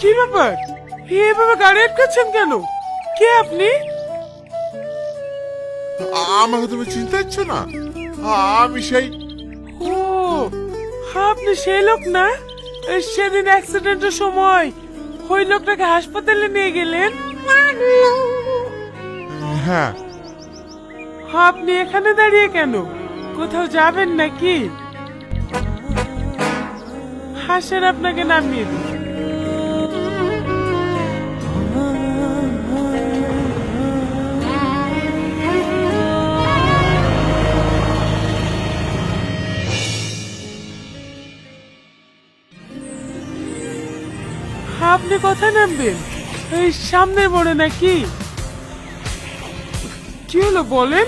কি ব্যাপার? এভাবে গাড়ি আটকাচ্ছেন কেন? কে আপনি? আমাকে তুমি চিনতে পারছ না? আমি সেই ও আপনি সেই লোক না? সেদিন অ্যাক্সিডেন্টের সময় ওই লোকটাকে হাসপাতালে নিয়ে গেলেন? হ্যাঁ। আপনি এখানে দাঁড়িয়ে কেন? কোথাও যাবেন নাকি? হাসেন আপনাকে নামিয়ে দিই কোথায় নামবেন এই সামনের মোড়ে নাকি? কি হলো বলেন?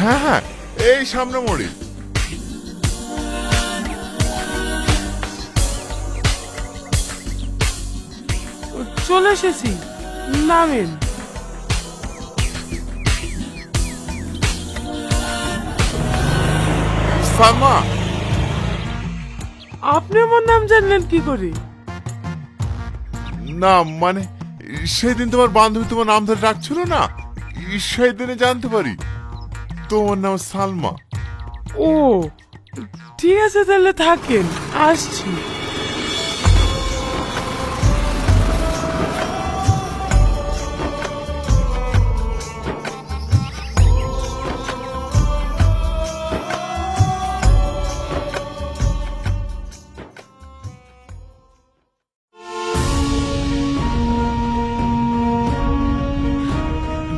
হ্যাঁ হ্যাঁ এই সামনে মোড়ে। চলে এসেছি নামেন। সালমা আপনি আমার নাম জানলেন কি করে? না মানে সেদিন তোমার বান্ধবী তোমার নাম ধরে ডাকছিল না? সেই দিনে জানতে পারি। তোমার নাম সালমা। ও ঠিক আছে তাহলে থাকেন আসছি।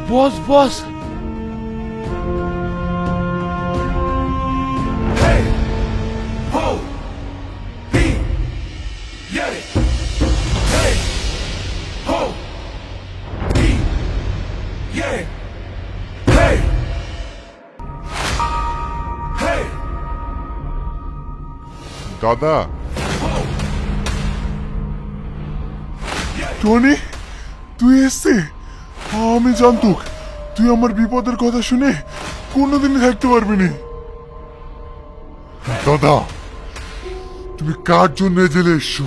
বস বস দাদা টনি তুই এসছে আমি জানতুক, তুই আমার বিপদের কথা শুনে কোনোদিনই থাকতে পারবি না। দাদা, তুমি কার জন্য জেলে এসছো?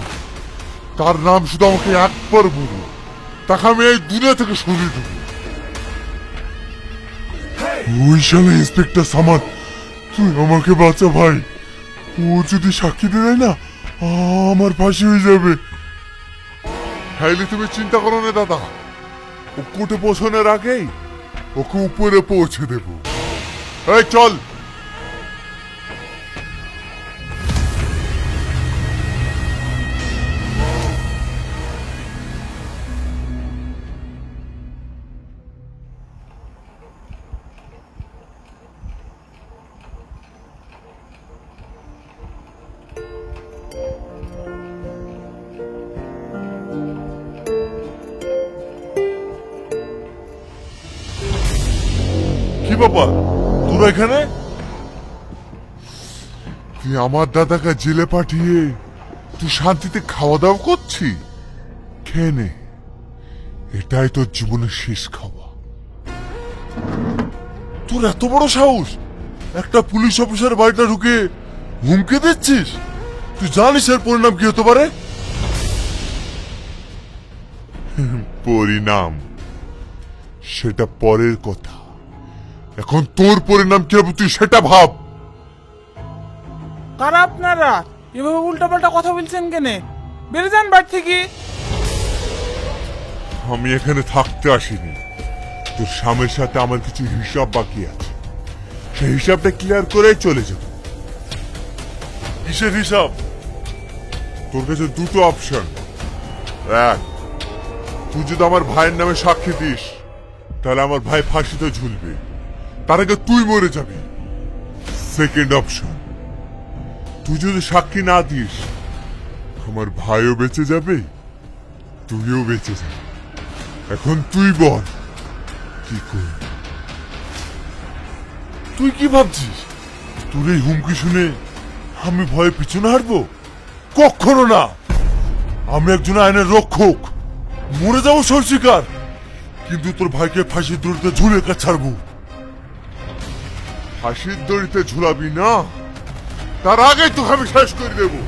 তার নাম শুধু আমাকে একবার বলো, তাকে আমি এই দুনিয়া থেকে সরিয়ে দেবো। ওই সালে ইন্সপেক্টর সামাদ, তুই আমাকে বাঁচা ভাই। ও যদি সাক্ষী দিয়ে না, আমার ফাঁসি হয়ে যাবে। হাইলে তুমি চিন্তা করো না, দাদা। কুটে পৌঁছানোর আগেই ওকে উপরে পৌঁছে দেব। এই চল! কি ব্যাপার? তোরা এখানে? তুই আমার দাদাকে জেলে পাঠিয়ে তুই শান্তিতে খাওয়া দাওয়া করছি খেয়ে এটাই তোর জীবনের শেষ খাওয়া। তোর এত বড় সাহস? একটা পুলিশ অফিসার বাড়িটা ঢুকে হুমকে দিচ্ছিস? তুই জানিস এর পরিণাম কি হতে পারে? পরিণাম। সেটা পরের কথা। এখন তোর পরিণাম কি হবে তুই সেটা ভাব। কারা আপনারা? এভাবে উল্টাপাল্টা কথা বলছেন কেনে? বেড়ে যান বাড়ি থেকে। আমি এখানে থাকতে আসিনি। তোর স্বামীর সাথে আমার কিছু হিসাব বাকি আছে। সেই হিসাবটা ক্লিয়ার করেই চলে যাব কিসের হিসাব? তোর কাছে দুটো অপশন এক তুই যদি আমার ভাইয়ের নামে সাক্ষী দিস তাহলে আমার ভাই ফাঁসিতে ঝুলবে। তার আগে তুই মরে যাবি। সেকেন্ড অপশন তুই যদি সাক্ষী না দিস, আমার ভাইও বেঁচে যাবে, তুইও বেঁচে যাবে। এখন তুই বল, কি করবি তুই কি ভাবছিস? তোর এই হুমকি শুনে আমি ভয়ে পিছনে হাঁটবো? কখনো না! আমি একজন আইনের রক্ষক। মরে যাব সরশিকার কিন্তু তোর ভাইকে ফাঁসির দূরতে ঝুলে কা ছাড়বো। ফাঁসির দড়িতে ঝুলাবি না। তার আগেই তোকে আমি শেষ করে দেবো।